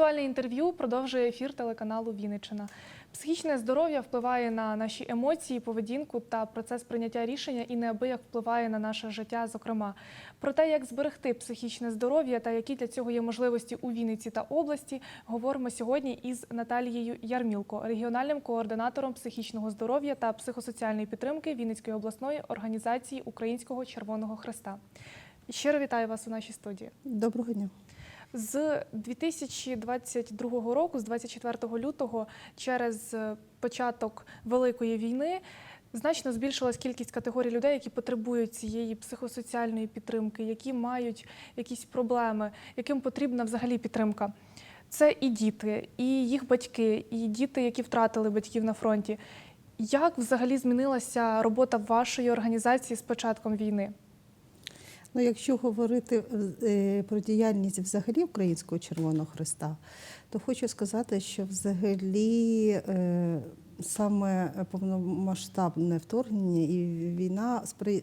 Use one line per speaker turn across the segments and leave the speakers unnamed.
Актуальне інтерв'ю продовжує ефір телеканалу Вінниччина. Психічне здоров'я впливає на наші емоції, поведінку та процес прийняття рішення і неабияк впливає на наше життя. Зокрема, про те, як зберегти психічне здоров'я та які для цього є можливості у Вінниці та області, говоримо сьогодні із Наталією Ярмілко, регіональним координатором психічного здоров'я та психосоціальної підтримки Вінницької обласної організації Українського Червоного Хреста. Щиро вітаю вас у нашій студії.
Доброго дня.
З 2022 року, з 24 лютого, через е, початок великої війни, значно збільшилась кількість категорій людей, які потребують цієї психосоціальної підтримки, які мають якісь проблеми, яким потрібна взагалі підтримка. Це і діти, і їх батьки, і діти, які втратили батьків на фронті. Як взагалі змінилася робота вашої організації з початком війни?
Ну, якщо говорити е, про діяльність взагалі Українського Червоного Христа, то хочу сказати, що взагалі е, саме повномасштабне вторгнення і війна спри...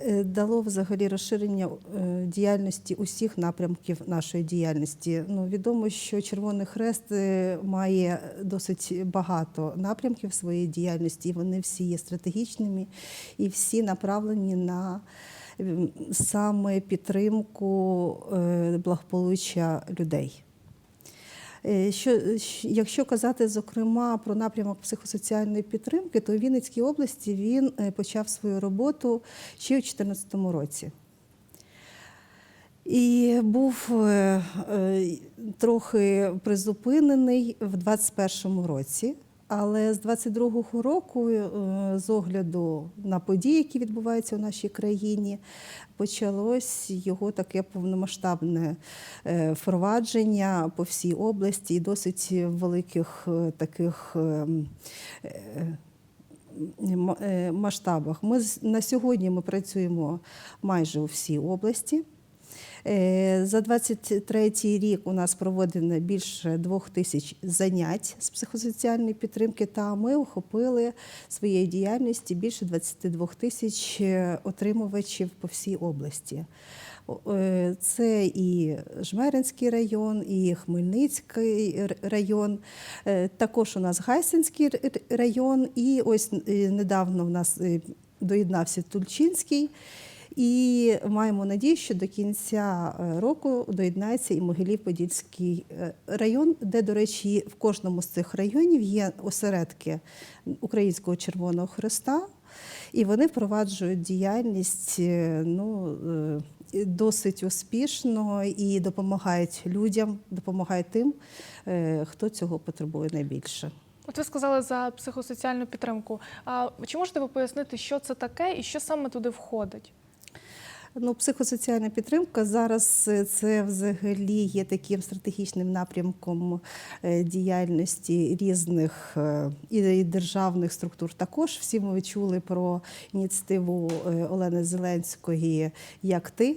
е, дало взагалі розширення е, діяльності усіх напрямків нашої діяльності. Ну, відомо, що Червоний Хрест е, має досить багато напрямків своєї діяльності, і вони всі є стратегічними і всі направлені на саме підтримку благополуччя людей. Е, Що, якщо казати, зокрема, про напрямок психосоціальної підтримки, то в Вінницькій області він е, почав свою роботу ще у 2014 році. І був е, трохи призупинений в 2021 році. Але з 22-го року, е, з огляду на події, які відбуваються у нашій країні, почалось його таке повномасштабне е, впровадження по всій області і досить великих е, таких е, е, м- е, масштабах. Ми на сьогодні ми працюємо майже у всій області. Е, За 23 рік у нас проведено більше двох тисяч занять з психосоціальної підтримки, та ми охопили своєю діяльністю більше 22 тисяч е, отримувачів по всій області. Е, Це і Жмеринський район, і Хмельницький район. Також у нас Гайсинський район, і ось недавно в нас доєднався Тульчинський. І маємо надію, що до кінця е, року доєднається і Могилів-Подільський е, район, де, до речі, в кожному з цих районів є осередки Українського Червоного Хреста, і вони впроваджують діяльність е, ну, досить успішно і допомагають людям, допомагають тим, хто цього потребує найбільше.
От ви сказали за психосоціальну підтримку. А чи можете ви пояснити, що це таке і що саме туди входить?
Ну, психосоціальна підтримка зараз е, це взагалі є таким стратегічним напрямком е, діяльності різних е, і державних структур. Також всі ми чули про ініціативу Олени Зеленської Як ти.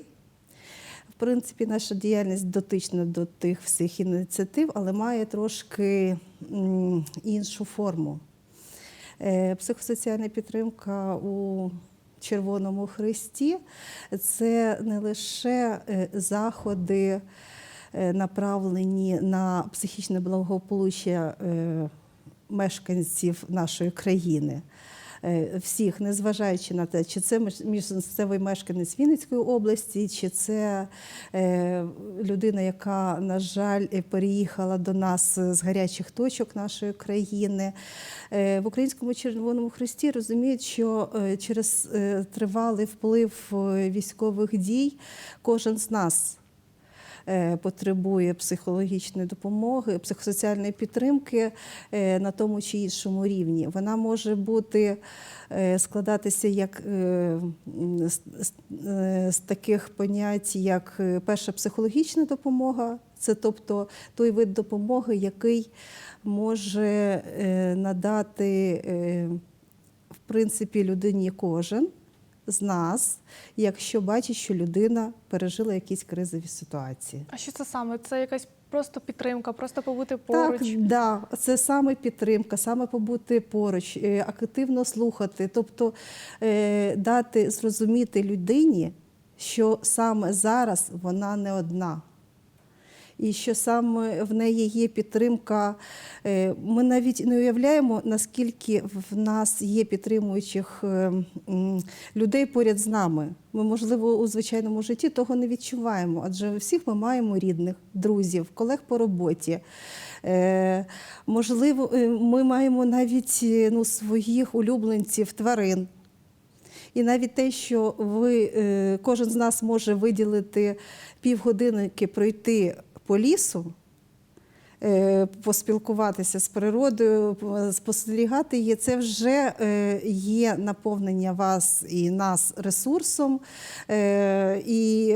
В принципі, наша діяльність дотична до тих всіх ініціатив, але має трошки іншу форму. Психосоціальна підтримка у Червоному Христі це не лише е, заходи, е, направлені на психічне благополуччя е, мешканців нашої країни. Е, Всіх, незважаючи на те, чи це місцевий мешканець Вінницької області, чи це е, людина, яка, на жаль, е, переїхала до нас з гарячих точок нашої країни. В Українському Червоному Христі розуміють, що через тривалий вплив військових дій кожен з нас потребує психологічної допомоги, психосоціальної підтримки е, на тому чи іншому рівні. Вона може бути е, складатися як е, з, е, таких понять, як е, перша психологічна допомога, це тобто той вид допомоги, який може е, надати е, в принципі людині кожен з нас, якщо бачить, що людина пережила якісь кризові ситуації.
А що це саме? Це якась просто підтримка, просто побути поруч.
Так, да, це саме підтримка, саме побути поруч, е, активно слухати, тобто е, дати зрозуміти людині, що саме зараз вона не одна. І що саме в неї є підтримка. Е, Ми навіть не уявляємо, наскільки в нас є підтримуючих е, людей поряд з нами. Ми, можливо, у звичайному житті того не відчуваємо, адже всіх ми маємо рідних, друзів, колег по роботі. Е, Можливо, ми маємо навіть ну, своїх улюбленців, тварин. І навіть те, що ви, кожен з нас може виділити півгодинки пройти по лісу, е, поспілкуватися з природою, спостерігати її, це вже е, є наповнення вас і нас ресурсом, е, і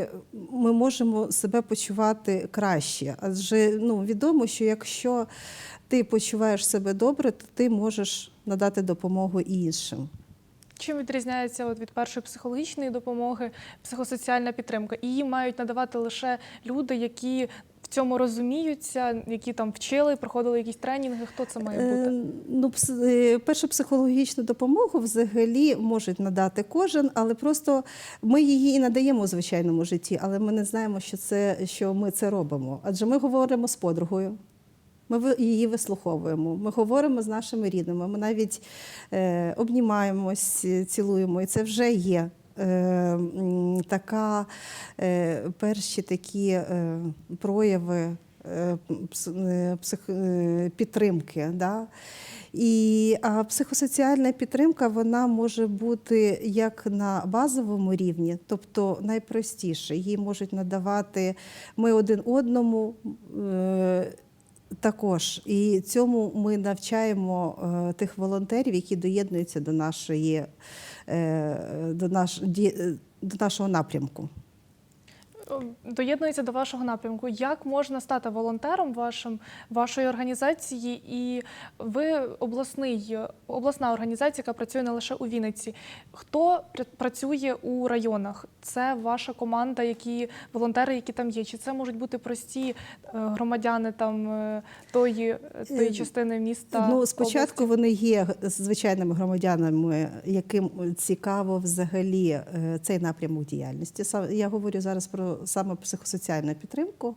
ми можемо себе почувати краще. Адже ну, відомо, що якщо ти почуваєш себе добре, то ти можеш надати допомогу іншим.
Чим відрізняється от від першої психологічної допомоги психосоціальна підтримка? Її мають надавати лише люди, які в цьому розуміються, які там вчили, проходили якісь тренінги. Хто це має бути?
Е, Ну, е, першу психологічну допомогу взагалі можуть надати кожен, але просто ми її і надаємо у звичайному житті, але ми не знаємо, що, це, що ми це робимо. Адже ми говоримо з подругою. Ми її вислуховуємо, ми говоримо з нашими рідними, ми навіть е, обнімаємось, цілуємо, і це вже є така, е, перші такі е, прояви е, е, е, підтримки. Да? І, а психосоціальна підтримка вона може бути як на базовому рівні, тобто найпростіше. Її можуть надавати ми один одному. Е, також і цьому ми навчаємо е, тих волонтерів, які доєднуються до нашої е, до, наш, е, до нашого напрямку.
Доєднується до вашого напрямку. Як можна стати волонтером вашим вашої організації? І ви обласний обласна організація, яка працює не лише у Вінниці. Хто пр- працює у районах? Це ваша команда, які волонтери, які там є? Чи це можуть бути прості е, громадяни там е, тої, тої частини міста?
Ну, спочатку
області?
вони є звичайними громадянами, яким цікаво взагалі е, цей напрямок діяльності. Я говорю зараз про саме психосоціальну підтримку.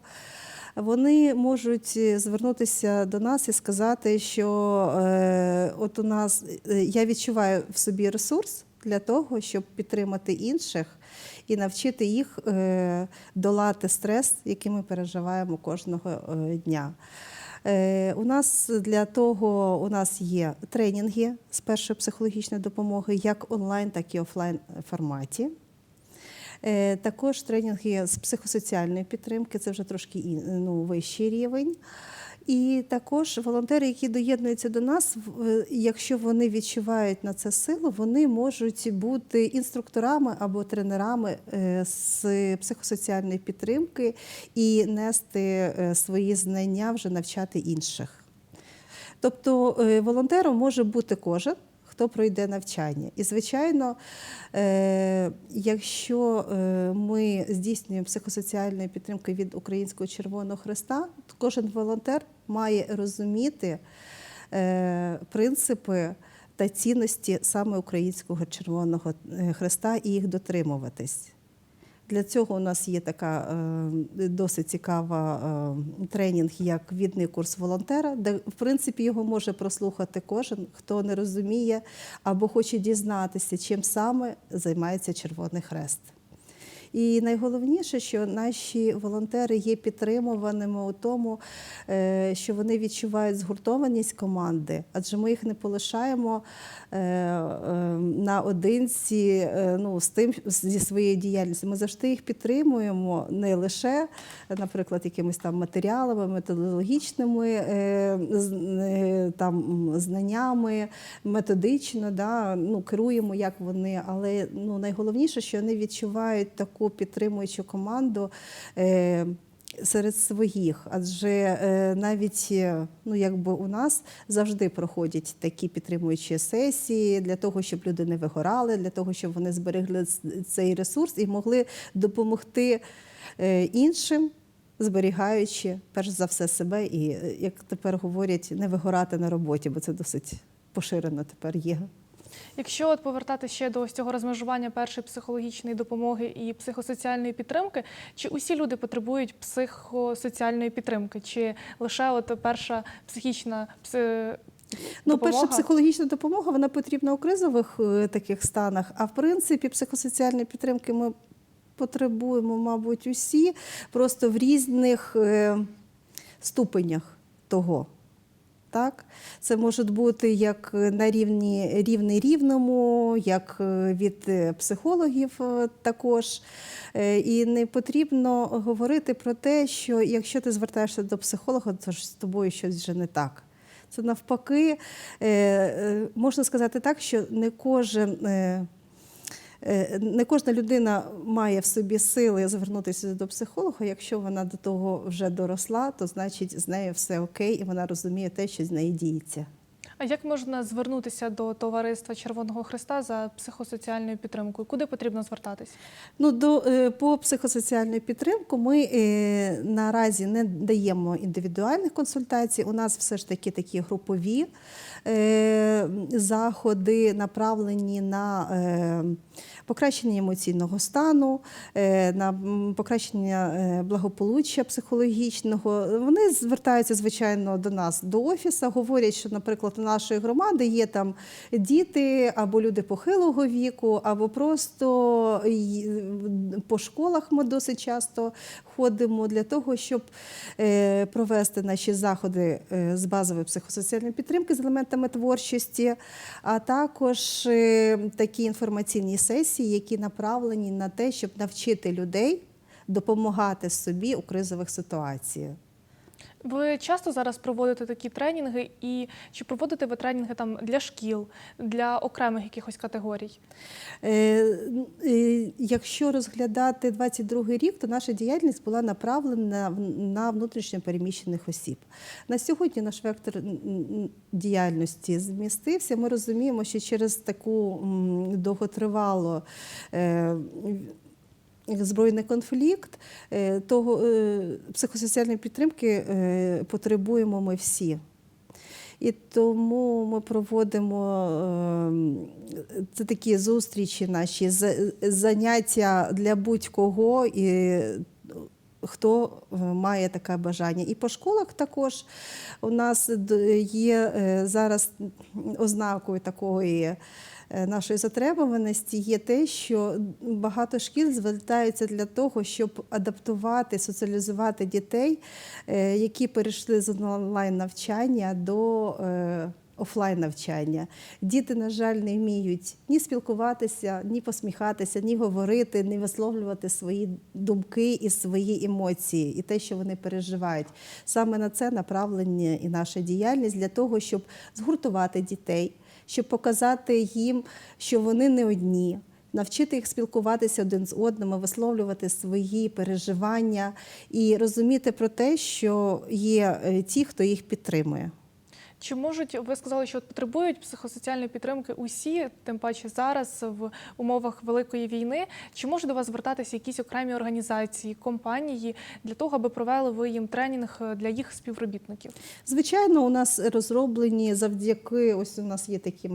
Вони можуть е, звернутися до нас і сказати, що е, от у нас е, я відчуваю в собі ресурс для того, щоб підтримати інших і навчити їх е, долати стрес, який ми переживаємо кожного е, дня. Е, У нас для того у нас є тренінги з першої психологічної допомоги, як онлайн, так і офлайн форматі. Е, Також тренінги з психосоціальної підтримки, це вже трошки ну, вищий рівень. І також волонтери, які доєднуються до нас, е, якщо вони відчувають на це силу, вони можуть бути інструкторами або тренерами е, з психосоціальної підтримки і нести свої знання, вже навчати інших. Тобто волонтером може бути кожен, хто пройде навчання. І, звичайно, е, якщо е, ми здійснюємо психосоціальну підтримку від Українського Червоного Христа, то кожен волонтер має розуміти е, принципи та цінності саме Українського Червоного Хреста і їх дотримуватись. Для цього у нас є така е, досить цікава е, тренінг, як відний курс волонтера, де в принципі його може прослухати кожен, хто не розуміє або хоче дізнатися, чим саме займається Червоний Хрест. І найголовніше, що наші волонтери є підтримуваними у тому, е, що вони відчувають згуртованість команди, адже ми їх не полишаємо е, е, наодинці ну, з тим зі своєю діяльністю. Ми завжди їх підтримуємо не лише, наприклад, якимись там матеріалами, методологічними там, знаннями, методично, да, ну, керуємо, як вони. Але ну, найголовніше, що вони відчувають таку підтримуючу команду. Е, Серед своїх, адже е, навіть е, ну, якби у нас завжди проходять такі підтримуючі сесії для того, щоб люди не вигорали, для того, щоб вони зберегли цей ресурс і могли допомогти іншим, зберігаючи перш за все себе і, як тепер говорять, не вигорати на роботі, бо це досить поширено тепер є.
Якщо от повертати ще до ось цього розмежування першої психологічної допомоги і психосоціальної підтримки, чи усі люди потребують психосоціальної підтримки, чи лише от перша психічна пси...
Ну, перша психологічна допомога вона потрібна у кризових е, таких станах. А в принципі, психосоціальної підтримки ми потребуємо, мабуть, усі, просто в різних е, ступенях того. Так? Це можуть бути як на рівні рівний рівному, як е, від е, психологів е, також. Е, І не потрібно говорити про те, що якщо ти звертаєшся до психолога, то ж з тобою щось вже не так. Це навпаки, е, е, можна сказати так, що не кожен. Е, Не кожна людина має в собі сили звернутися до психолога. Якщо вона до того вже доросла, то значить з нею все окей, і вона розуміє те, що з неї діється.
А як можна звернутися до товариства Червоного Христа за психосоціальною підтримкою? Куди потрібно звертатись?
Ну, до, е, по психосоціальну підтримку ми е, наразі не даємо індивідуальних консультацій. У нас все ж таки такі групові е, заходи, направлені на покращення емоційного стану, на покращення благополуччя психологічного. Вони звертаються, звичайно, до нас до офісу, говорять, що, наприклад, у нашої громади є там діти або люди похилого віку, або просто по школах ми досить часто ходимо для того, щоб е, провести наші заходи е, з базової психосоціальної підтримки з елементами творчості, а також е, такі інформаційні сесії, які направлені на те, щоб навчити людей допомагати собі у кризових ситуаціях.
Ви часто зараз проводите такі тренінги, і чи проводите ви тренінги там для шкіл, для окремих якихось категорій?
Е, е, Якщо розглядати 22 рік, то наша діяльність була направлена на внутрішньо переміщених осіб. На сьогодні наш вектор діяльності змістився. Ми розуміємо, що через таку довготривалу е, збройний конфлікт, е, того е, психосоціальної підтримки е, потребуємо ми всі. І тому ми проводимо це такі зустрічі, наші заняття для будь-кого. І Хто е, має таке бажання. І по школах також у нас є е, зараз ознакою такої е, нашої затребуваності є те, що багато шкіл звертаються для того, щоб адаптувати, соціалізувати дітей, які перейшли з онлайн навчання до офлайн навчання. Діти, на жаль, не вміють ні спілкуватися, ні посміхатися, ні говорити, ні висловлювати свої думки і свої емоції, і те, що вони переживають. Саме на це направлення і наша діяльність для того, щоб згуртувати дітей, щоб показати їм, що вони не одні. Навчити їх спілкуватися один з одним, висловлювати свої переживання і розуміти про те, що є е, ті, хто їх підтримує.
Чи можуть ви сказали, що потребують психосоціальної підтримки усі, тим паче зараз в умовах великої війни? Чи можуть до вас звертатися якісь окремі організації, компанії для того, аби провели ви їм тренінг для їх співробітників?
Звичайно, у нас розроблені завдяки ось у нас є такі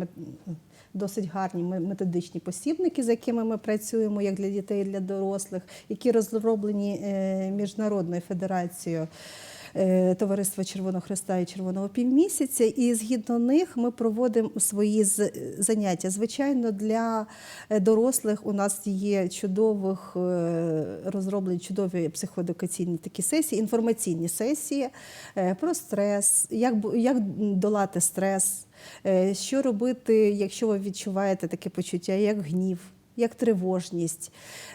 досить гарні ме- методичні посібники, з якими ми працюємо як для дітей, і для дорослих, які розроблені е, міжнародною федерацією. Е, Товариства Червоного Христа і Червоного півмісяця, і згідно них ми проводимо свої заняття. Звичайно, для е, дорослих у нас є чудових е, розроблені чудові психоедукаційні такі сесії, інформаційні сесії е, про стрес, як, як долати стрес, е, що робити, якщо ви відчуваєте таке почуття, як гнів. Як тривожність.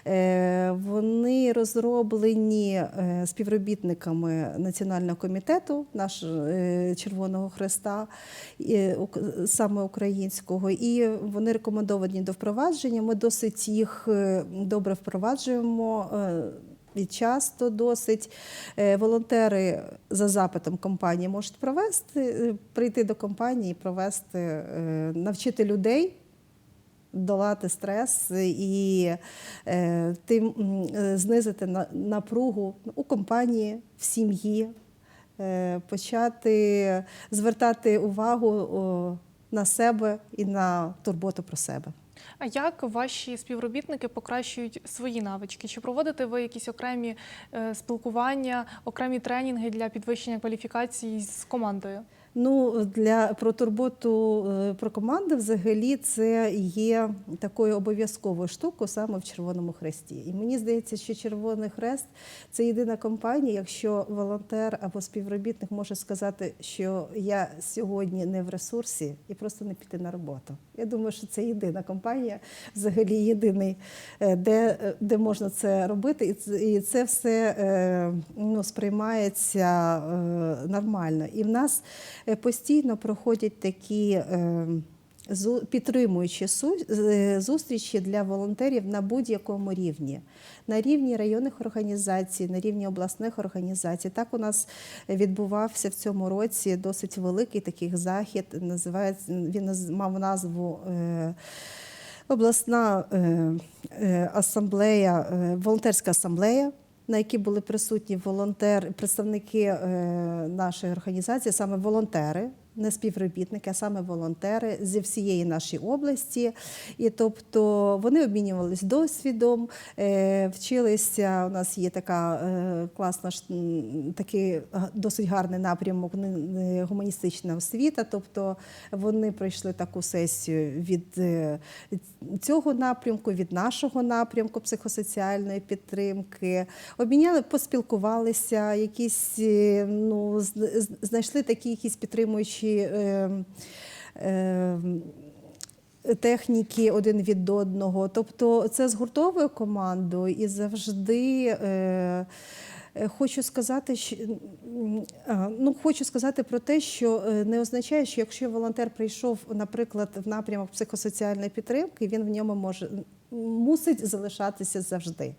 Е, Вони розроблені е, співробітниками Національного комітету наш е, Червоного Хреста, саме українського, і вони рекомендовані до впровадження. Ми досить їх добре впроваджуємо. І часто досить волонтери за запитом компанії можуть провести, прийти до компанії, провести, навчити людей долати стрес і е, тим е, знизити на- напругу у компанії, в сім'ї, е, почати звертати увагу о, на себе і на турботу про себе.
А як ваші співробітники покращують свої навички? Чи проводите ви якісь окремі е, спілкування, окремі тренінги для підвищення кваліфікації з командою?
Ну, для про турботу е, про команди взагалі це є такою обов'язковою штукою саме в Червоному Хресті. І мені здається, що Червоний Хрест це єдина компанія, якщо волонтер або співробітник може сказати, що я сьогодні не в ресурсі і просто не піти на роботу. Я думаю, що це єдина компанія, взагалі єдиний, е, де, е, де можна це робити, і це, все ну, сприймається нормально. І в нас постійно проходять такі. е, Підтримуючі е, зустрічі для волонтерів на будь-якому рівні, на рівні районних організацій, на рівні обласних організацій. Так у нас відбувався в цьому році досить великий такий захід. Він мав назву е, обласна е, е, асамблея, е, волонтерська асамблея. На якій були присутні волонтери, представники е, нашої організації, саме волонтери, не співробітники, а саме волонтери зі всієї нашої області. І тобто вони обмінювалися досвідом, е, вчилися. У нас є така е, класна такий досить гарний напрямок не гуманістична освіта. Тобто вони пройшли таку сесію від е, цього напрямку, від нашого напрямку психосоціальної підтримки. Обміняли, поспілкувалися, якісь е, ну, знайшли такі якісь підтримуючі. Е, е, Техніки один від одного, тобто це згуртовує команду і завжди е, хочу сказати, що ну хочу сказати про те, що е, не означає, що якщо волонтер прийшов, наприклад, в напрямок психосоціальної підтримки, він в ньому може мусить залишатися завжди.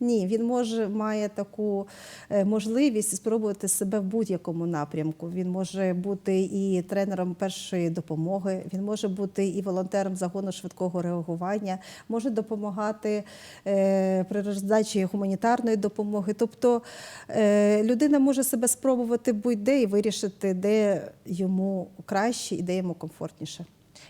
Ні, він може має таку е, можливість спробувати себе в будь-якому напрямку. Він може бути і тренером першої допомоги, він може бути і волонтером загону швидкого реагування, може допомагати е, при роздачі гуманітарної допомоги. Тобто е, людина може себе спробувати будь-де і вирішити, де йому краще і де йому комфортніше.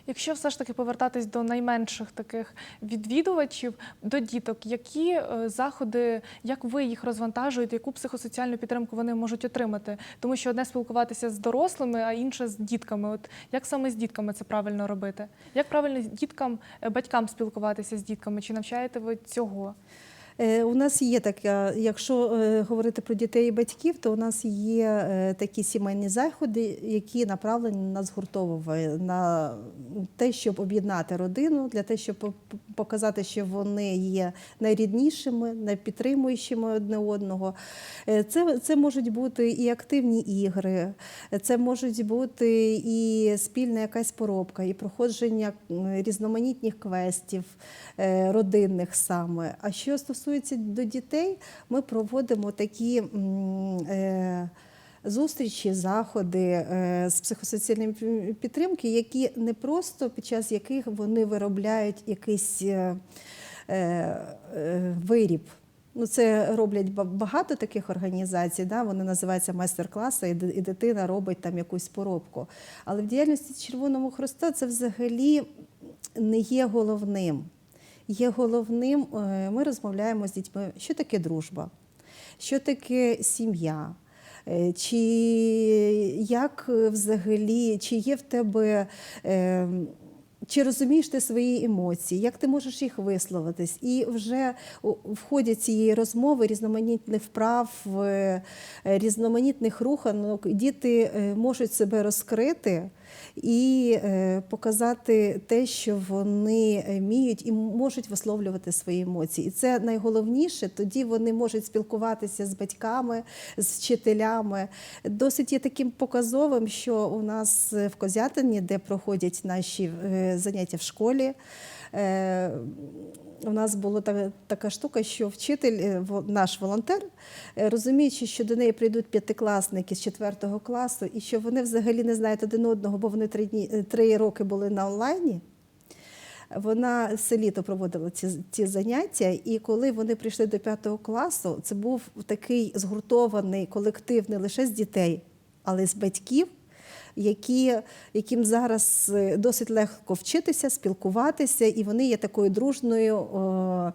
Якщо все ж таки повертатись до найменших таких відвідувачів, до діток, які е, заходи, як ви їх розвантажуєте, яку психосоціальну підтримку вони можуть отримати? Тому що одне спілкуватися з дорослими, а інше з дітками. От як саме з дітками це правильно робити? Як правильно діткам, е, батькам спілкуватися з дітками? Чи навчаєте ви цього?
Е, У нас є така, якщо е, говорити про дітей і батьків, то у нас є е, такі сімейні заходи, які направлені на згуртовування, на те, щоб об'єднати родину, для того, щоб показати, що вони є найріднішими, найпідтримуючими одне одного. Це, це можуть бути і активні ігри, це можуть бути і спільна якась поробка, і проходження різноманітних квестів родинних саме. А що стосується до дітей, ми проводимо такі. е, Зустрічі, заходи е, з психосоціальної підтримки, які не просто під час яких вони виробляють якийсь е, виріб. Ну, це роблять багато таких організацій, да? вони називаються майстер-класи, і дитина робить там якусь поробку. Але в діяльності Червоного Хроста це взагалі не є головним. Є головним, е, ми розмовляємо з дітьми, що таке дружба, що таке сім'я. Е, Чи як взагалі, чи є в тебе, е, чи розумієш ти свої емоції, як ти можеш їх висловитись? І вже в ході цієї розмови різноманітних вправ, різноманітних руханок діти можуть себе розкрити і е, показати те, що вони е, вміють і можуть висловлювати свої емоції. І це найголовніше. Тоді вони можуть спілкуватися з батьками, з вчителями. Досить є таким показовим, що у нас в Козятині, де проходять наші е, заняття в школі. Е, у нас була та- така штука, що вчитель, е, наш волонтер, е, розуміючи, що до неї прийдуть п'ятикласники з четвертого класу, і що вони взагалі не знають один одного, бо вони три, дні, три роки були на онлайні. Вона все літо проводила ці, ці заняття, і коли вони прийшли до п'ятого класу, це був такий згуртований колектив не лише з дітей, але й з батьків. Які, яким зараз е, досить легко вчитися, спілкуватися, і вони є такою дружною о,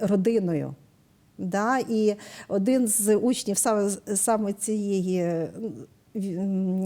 родиною. Да? І один з учнів саме, саме цієї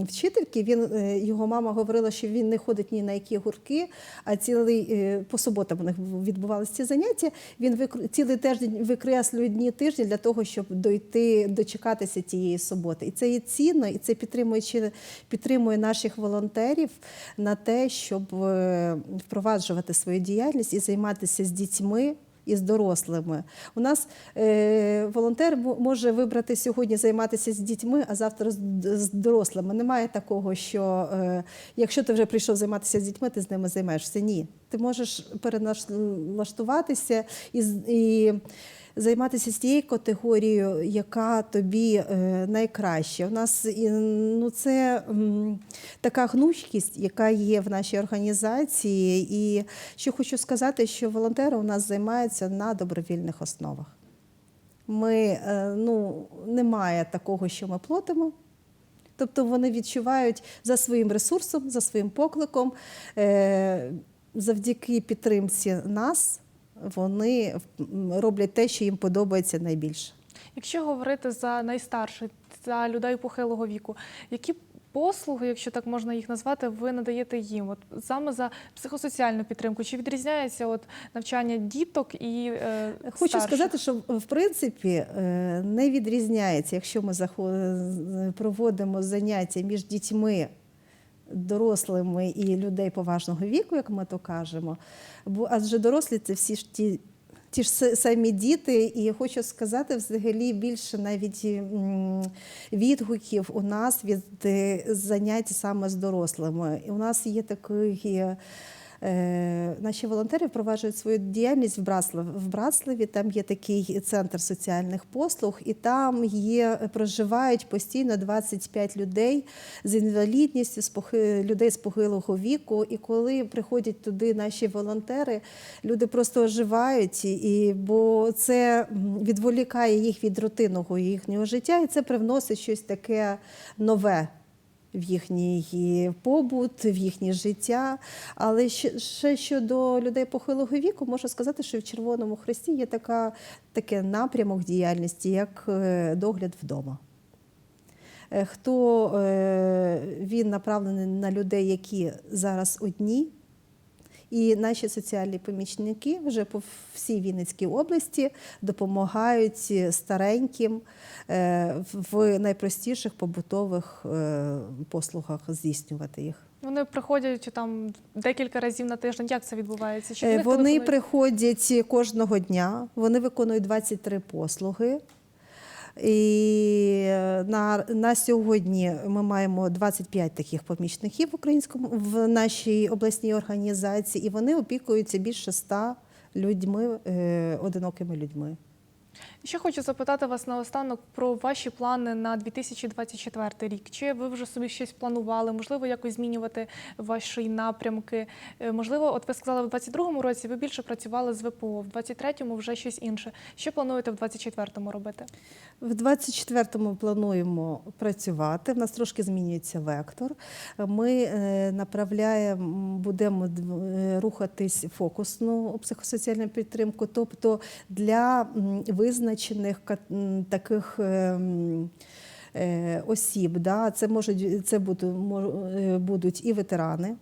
вчительки, він, е, його мама говорила, що він не ходить ні на які гуртки, а цілий е, по суботам у них відбувалися ці заняття. Він викр- цілий тиждень викреслює дні тижні для того, щоб дойти, дочекатися тієї суботи. І це є цінно, і це підтримуючи підтримує наших волонтерів на те, щоб е, впроваджувати свою діяльність і займатися з дітьми і з дорослими. У нас е, волонтер може вибрати сьогодні займатися з дітьми, а завтра з дорослими. Немає такого, що е, якщо ти вже прийшов займатися з дітьми, ти з ними займаєшся. Ні. Ти можеш переналаштуватися і, і займатися з тією категорією, яка тобі е, найкраще. У нас ну, це така гнучкість, яка є в нашій організації. І що хочу сказати, що волонтери у нас займаються на добровільних основах. Ми, е, ну, немає такого, що ми платимо. Тобто вони відчувають за своїм ресурсом, за своїм покликом, е, завдяки підтримці нас, вони роблять те, що їм подобається найбільше.
Якщо говорити за найстарших, за людей похилого віку, які послуги, якщо так можна їх назвати, ви надаєте їм? От саме за психосоціальну підтримку? Чи відрізняється от навчання діток і е,
Хочу
старших?
сказати, що в принципі е, не відрізняється, якщо ми проводимо заняття між дітьми, дорослими і людей поважного віку, як ми то кажемо. Бо адже дорослі це всі ж ті. Ті ж самі діти, і хочу сказати, взагалі більше навіть відгуків у нас від е, занять саме з дорослими. І у нас є такий. Е, Наші волонтери впроваджують свою діяльність в Братславі. В Братславі там є такий центр соціальних послуг, і там є проживають постійно 25 людей з інвалідністю, з похи- людей з похилого віку. І коли приходять туди наші волонтери, люди просто оживають, і- бо це відволікає їх від рутинного їхнього життя, і це привносить щось таке нове в їхній побут, в їхнє життя. Але ще, щодо людей похилого віку, можу сказати, що в Червоному Хресті є така, таке напрямок діяльності, як е, догляд вдома. Е, Хто е, він направлений на людей, які зараз одні, і наші соціальні помічники вже по всій Вінницькій області допомагають стареньким е, в найпростіших побутових е, послугах здійснювати їх.
Вони приходять там декілька разів на тиждень. Як це відбувається? Чи
Е, Вони
телефонують?
приходять кожного дня, вони виконують 23 послуги. І е, на, на сьогодні ми маємо 25 таких помічників в українському в нашій обласній організації, і вони опікуються більше 100 людьми, е, одинокими людьми.
Ще хочу запитати вас наостанок про ваші плани на 2024 рік. Чи ви вже собі щось планували? Можливо, якось змінювати ваші напрямки? Е, Можливо, от ви сказали, в 22-му році ви більше працювали з ВПО, в 23-му вже щось інше. Що плануєте в 24-му робити?
В 24-му плануємо працювати. В нас трошки змінюється вектор. Ми е, направляємо, будемо е, рухатись фокусну психосоціальну підтримку, тобто для м, визначених таких. е, м, е, Осіб, це можуть це будуть, будуть і ветерани,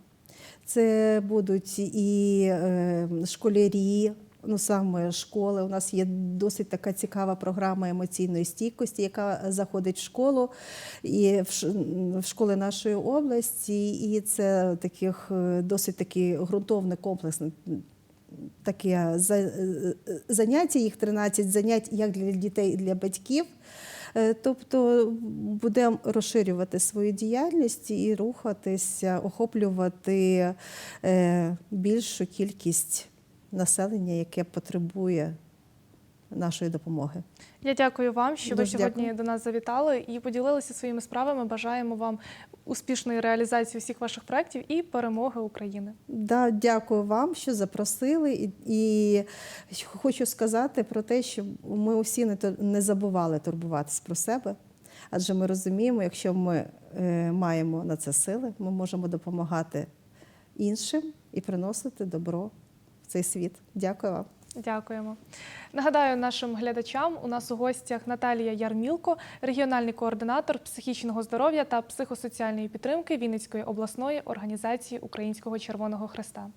це будуть і е, школярі, ну саме школи. У нас є досить така цікава програма емоційної стійкості, яка заходить в школу і в, школи нашої області. І це таких е, досить такі ґрунтовне комплексне. Таке е, заняття, їх 13 занять як для дітей, і для батьків. Е, Тобто будемо розширювати свою діяльність і рухатися, охоплювати е, більшу кількість населення, яке потребує нашої допомоги.
Я дякую вам, що ви сьогодні
дякую.
до нас завітали і поділилися своїми справами. Бажаємо вам успішної реалізації всіх ваших проєктів і перемоги України.
Да, дякую вам, що запросили. І, і хочу сказати про те, що ми усі не, не забували турбуватись про себе. Адже ми розуміємо, якщо ми е, маємо на це сили, ми можемо допомагати іншим і приносити добро в цей світ. Дякую вам.
Дякуємо. Нагадаю нашим глядачам, у нас у гостях Наталія Ярмілко, регіональний координатор психічного здоров'я та психосоціальної підтримки Вінницької обласної організації Українського Червоного Хреста.